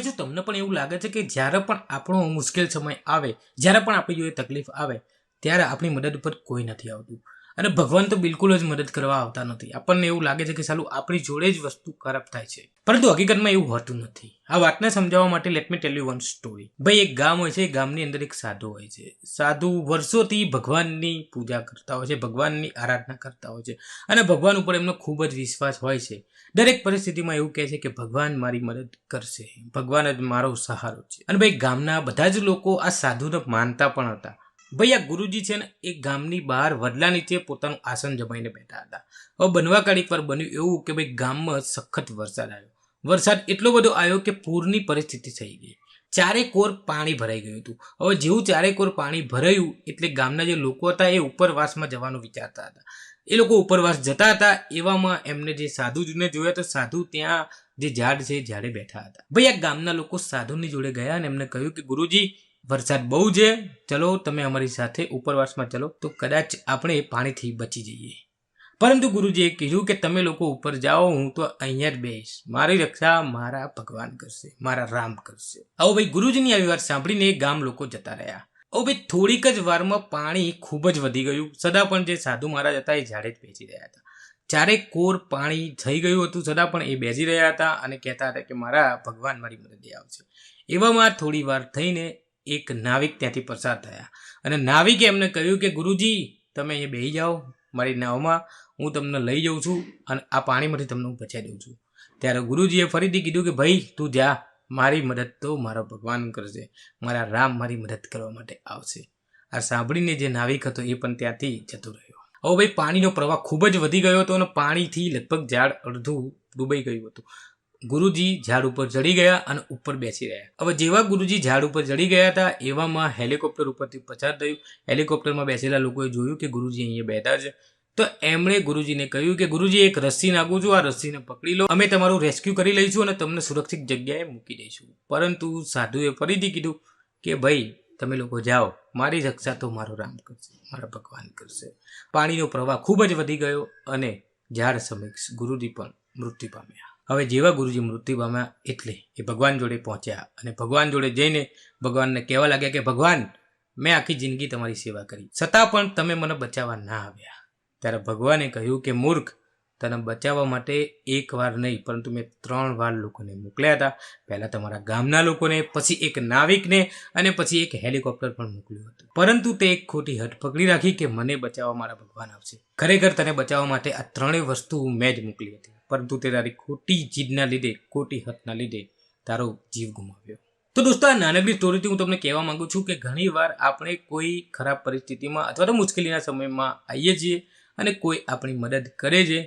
જો તમને પણ એવું લાગે છે કે જ્યારે પણ આપણો મુશ્કેલ સમય આવે, જ્યારે પણ આપણી જોડે તકલીફ આવે, ત્યારે આપણી મદદ ઉપર કોઈ નથી આવતું. અને ભગવાન તો બિલકુલ જ મદદ કરવા આવતા નથી. આપણને એવું લાગે છે કે સાલું આપણી જોડે જ વસ્તુ ખરાબ થાય છે. પરંતુ હકીકતમાં એવું હોતું નથી. આ વાતને સમજાવવા માટે let me tell you one story ભાઈ, એક ગામ હોય છે, એ ગામની અંદર એક સાધુ હોય છે. સાધુ વર્ષોથી ભગવાનની પૂજા કરતા હોય છે, ભગવાનની આરાધના કરતા હોય છે. અને ભગવાન ઉપર એમનો ખૂબ જ વિશ્વાસ હોય છે. દરેક પરિસ્થિતિમાં એવું કહે છે કે ભગવાન મારી મદદ કરશે. ભગવાન જ મારો સહારો છે. અને ભાઈ, ગામના બધા જ લોકો આ સાધુને માનતા પણ હતા. ભાઈ આ ગુરુજી છે ને, એ ગામની બહાર વડલા નીચે પોતાનું આસન જમાઈને બેઠા હતા. હવે બનવા કાળ એકવાર બન્યું એવું કે ભાઈ, ગામમાં સખત વરસાદ આવ્યો. વરસાદ એટલો બધો આવ્યો કે પૂરની પરિસ્થિતિ થઈ ગઈ. ચારે કોર પાણી ભરાઈ ગયું હતું. હવે જેવું ચારે કોર પાણી ભરાયું એટલે ગામના જે લોકો હતા એ ઉપરવાસમાં જવાનું વિચારતા હતા. એ લોકો ઉપરવાસ જતા હતા, એવામાં એમને જે સાધુજીને જોયા તો સાધુ ત્યાં જે ઝાડ છે ઝાડે બેઠા હતા. ભાઈ આ ગામના લોકો સાધુની જોડે ગયા અને એમને કહ્યું કે, ગુરુજી વરસાદ બહુ છે. ચલો, તમે અમારી સાથે ઉપરવાસમાં ચલો. તો કદાચ આપણે પાણીથી બચી જઈએ. પરંતુ ગુરુજીએ કીધું કે તમે લોકો ઉપર જાઓ, હું તો અહીંયા જ બેસ મારી રક્ષા મારા ભગવાન કરશે, મારા રામ કરશે. આવો ભાઈ, ગુરુજીની આવી વાત સાંભળીને ગામ લોકો જતા રહ્યા. ઓ ભાઈ, થોડીક જ વારમાં પાણી ખૂબ જ વધી ગયું. સદા પણ જે સાધુ મહારાજ હતા એ ઝાડે જ બેસી રહ્યા હતા. જ્યારે કોર પાણી થઈ ગયું હતું, સદા પણ એ બેસી રહ્યા હતા અને કહેતા હતા કે, મારા ભગવાન મારી મદદે આવશે. એવામાં થોડી વાર થઈને એક નાવિક ત્યાંથી પસાર થયા. અને નાવિકે એમને કહ્યું કે, ગુરુજી, તમે અહીંયા બેસી જાઓ, મારી નાવમાં હું તમને લઈ જાઉં છું અને આ પાણીમાંથી તમને હું બચાવી દઉં છું. ત્યારે ગુરુજીએ ફરીથી કીધું કે, ભાઈ, તું જા, મારી મદદ તો મારો ભગવાન કરશે, મારા રામ મારી મદદ કરવા માટે આવશે. આ સાંભળીને જે નાવિક હતો એ પણ ત્યાંથી જતો રહ્યો. હવે ભાઈ, પાણીનો પ્રવાહ ખૂબ જ વધી ગયો હતો અને પાણીથી લગભગ ઝાડ અડધું ડૂબાઈ ગયું હતું. ગુરુજી ઝાડ ઉપર ચડી ગયા અને ઉપર બેસી રહ્યા. હવે જેવા ગુરુજી ઝાડ ઉપર ચડી ગયા હતા, એવામાં હેલિકોપ્ટર ઉપરથી પસાર થયું. હેલિકોપ્ટરમાં બેસેલા લોકોએ જોયું કે ગુરુજી અહીંયા બેઠા છે. તો એમણે ગુરુજીને કહ્યું કે, ગુરુજી, એક રસ્સી નાખું છું, આ રસ્સીને પકડી લો. અમે તમારું રેસ્ક્યુ કરી લઈશું અને તમને સુરક્ષિત જગ્યાએ મૂકી દઈશું. પરંતુ સાધુએ ફરીથી કીધું કે, ભાઈ, તમે લોકો જાઓ. મારી રક્ષા તો મારો રામ કરશે, મારા ભગવાન કરશે. પાણીનો પ્રવાહ ખૂબ જ વધી ગયો અને ઝાડ સમક્ષ ગુરુજી પણ મૃત્યુ પામ્યા. હવે જેવા ગુરુજી મૃત્યુ પામ્યા એટલે એ ભગવાન જોડે પહોંચ્યા અને ભગવાન જોડે જઈને ભગવાનને કહેવા લાગ્યા કે, ભગવાન, મેં આખી જિંદગી તમારી સેવા કરી. છતાં પણ તમે મને બચાવવા ના આવ્યા. ત્યારે ભગવાને કહ્યું કે, મૂર્ખ, તને બચાવવા માટે એક વાર નહીં, પરંતુ મેં ત્રણ વાર લોકોને મોકલ્યા હતા. પહેલાં તમારા ગામના લોકોને, પછી એક નાવિકને અને પછી એક હેલિકોપ્ટર પણ મોકલ્યું હતું. પરંતુ તે એક ખોટી હટ પકડી રાખી કે, મને બચાવવા મારા ભગવાન આવશે. ખરેખર તને બચાવવા માટે આ ત્રણેય વસ્તુ મેં જ મોકલી હતી. પરંતુ તે તારી ખોટી જીદના લીધે, ખોટી હતના લીધે તારો જીવ ગુમાવ્યો. તો દોસ્તો, આ નાનકડી સ્ટોરીથી હું તમને કહેવા માંગુ છું કે ઘણીવાર આપણે કોઈ ખરાબ પરિસ્થિતિમાં અથવા તો મુશ્કેલીના સમયમાં આવીએ છીએ અને કોઈ આપણી મદદ કરે છે,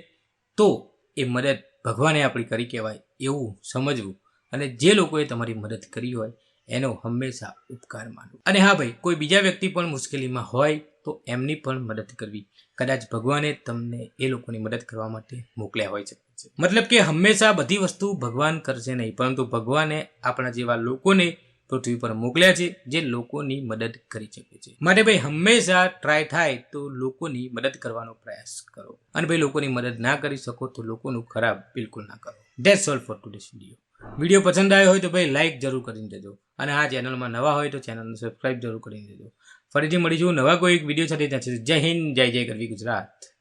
તો એ મદદ ભગવાને આપણી કરી કહેવાય એવું સમજવું. અને જે લોકોએ તમારી મદદ કરી હોય, એનો હંમેશા ઉપકાર માનવો. અને હા ભાઈ, કોઈ બીજા વ્યક્તિ પણ મુશ્કેલીમાં હોય તો એમની પણ મદદ કરવી. કદાચ ભગવાને તમને એ લોકોની મદદ કરવા માટે મોકલ્યા હોય છે. મતલબ કે હંમેશા બધી વસ્તુ ભગવાન કરશે નહીં, પરંતુ ભગવાને આપણા જેવા લોકોને પૃથ્વી પર મોકલ્યા છે, જે લોકોની મદદ કરી શકે છે. માટે ભાઈ, હંમેશા ટ્રાય થાય તો લોકોની મદદ કરવાનો પ્રયાસ કરો. અને ભાઈ, લોકોની મદદ ના કરી શકો તો લોકોનું ખરાબ બિલકુલ ના કરો. That's all for today's video video પસંદ આવ્યો હોય તો ભાઈ લાઇક જરૂર કરીને જજો અને આ ચેનલમાં નવા હોય તો ચેનલને સબસ્ક્રાઇબ જરૂર કરીને જજો ફરીથી મળીશું નવા કોઈ વીડિયો સાથે. ત્યાં જય હિન્દ જય જય ગરવી ગુજરાત.